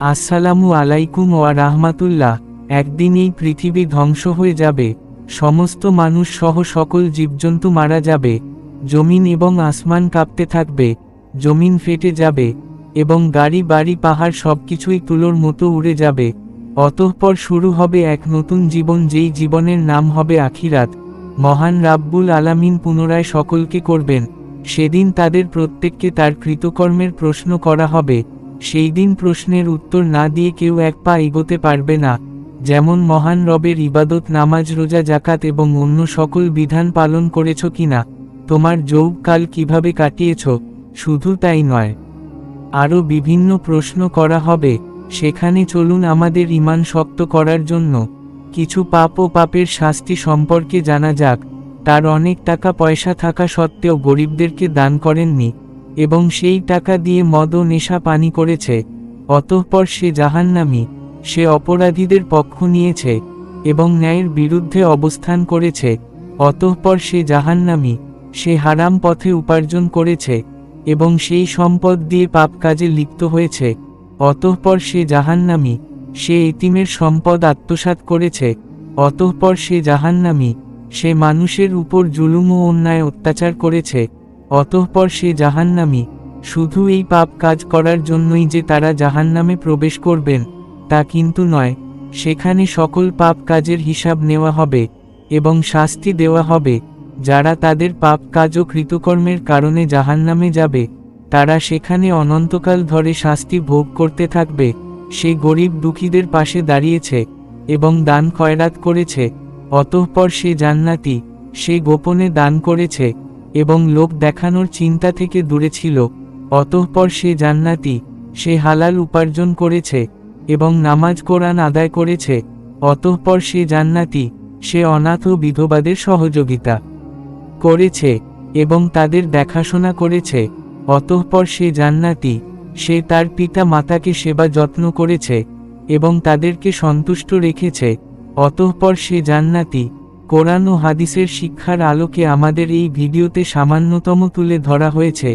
আসসালামু আলাইকুম ওয়া রাহমাতুল্লাহ। একদিন এই পৃথিবী ধ্বংস হয়ে যাবে। সমস্ত মানুষ সহ সকল জীবজন্তু মারা যাবে। জমিন এবং আসমান কাঁপতে থাকবে। জমিন ফেটে যাবে। এবং গাড়ি, বাড়ি, পাহাড় সবকিছুই তুলোর মতো উড়ে যাবে। অতঃপর শুরু হবে এক নতুন জীবন যেই জীবনের নাম হবে আখিরাত। মহান রাব্বুল আলামিন পুনরায় সকলকে করবেন। সেদিন তাদের প্রত্যেককে তার কৃতকর্মের প্রশ্ন করা হবে। সেই দিন প্রশ্নের উত্তর না দিয়ে কেউ এক পা এগোতে পারবে না। যেমন মহান রবের ইবাদত, নামাজ, রোজা জাকাত এবং অন্য সকল বিধান পালন করেছ কিনা তোমার যৌবকাল কীভাবে কাটিয়েছ? শুধু তাই নয়। আরও বিভিন্ন প্রশ্ন করা হবে। সেখানে চলুন আমাদের ইমান শক্ত করার জন্য। কিছু পাপ ও পাপের শাস্তি সম্পর্কে জানা যাক। তার অনেক টাকা পয়সা থাকা সত্ত্বেও গরিবদেরকে দান করেননি। এবং সেই টাকা দিয়ে মদ ও নেশা পানি করেছে, অতঃপর সে জাহান্নামি, সে অপরাধীদের পক্ষ নিয়েছে এবং ন্যায়ের বিরুদ্ধে অবস্থান করেছে, অতঃপর সে জাহান্নামি, সে হারাম পথে উপার্জন করেছে এবং সেই সম্পদ দিয়ে পাপ কাজে লিপ্ত হয়েছে, অতঃপর সে জাহান্নামি, সে এতিমের সম্পদ আত্মসাৎ করেছে, অতঃপর সে জাহান্নামি, সে মানুষের উপর জুলুম ও অন্যায় অত্যাচার করেছে। অতঃপর সে জাহান্নামি, শুধু এই পাপ কাজ করার জন্যই যে তারা জাহান্নামে প্রবেশ করবেন, তা কিন্তু নয়, সেখানে সকল পাপ কাজের হিসাব নেওয়া হবে, এবং শাস্তি দেওয়া হবে, যারা তাদের পাপ কাজ ও কৃতকর্মের কারণে জাহান্নামে যাবে, তারা সেখানে অনন্তকাল ধরে শাস্তি ভোগ করতে থাকবে, সে গরিব দুঃখীদের পাশে দাঁড়িয়েছে, এবং দান খয়রাত করেছে, অতঃপর সে জান্নাতি, সে গোপনে দান করেছে এবং লোক দেখানোর চিন্তা থেকে দূরে ছিল, অতঃপর সে জান্নাতি, সে হালাল উপার্জন করেছে, এবং নামাজ কোরআন আদায় করেছে, অতঃপর সে জান্নাতি, সে অনাথ ও বিধবাদের সহযোগিতা করেছে, এবং তাদের দেখাশোনা করেছে, অতঃপর সে জান্নাতি, সে তার পিতা মাতাকে সেবা যত্ন করেছে, এবং তাদেরকে সন্তুষ্ট রেখেছে, অতঃপর সে জান্নাতি কোরআন ও হাদিসের শিক্ষার আলোকে আমাদের এই ভিডিওতে সামান্যতম তুলে ধরা হয়েছে।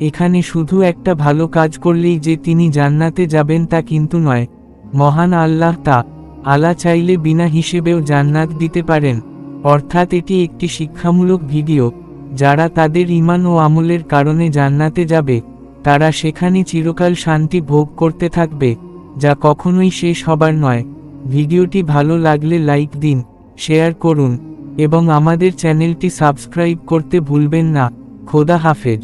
এখানে শুধু একটা ভালো কাজ করলেই যে তিনি জান্নাতে যাবেন তা কিন্তু নয়। মহান আল্লাহ তা আলা চাইলে বিনা হিসেবেও জান্নাত দিতে পারেন। অর্থাৎ এটি একটি শিক্ষামূলক ভিডিও। যারা তাদের ইমান ও আমলের কারণে জান্নাতে যাবে, তারা সেখানে চিরকাল শান্তি ভোগ করতে থাকবে, যা কখনোই শেষ হবার নয়। ভিডিওটি ভালো লাগলে লাইক দিন। শেয়ার করুন এবং আমাদের চ্যানেলটি সাবস্ক্রাইব করতে ভুলবেন না। খোদা হাফেজ।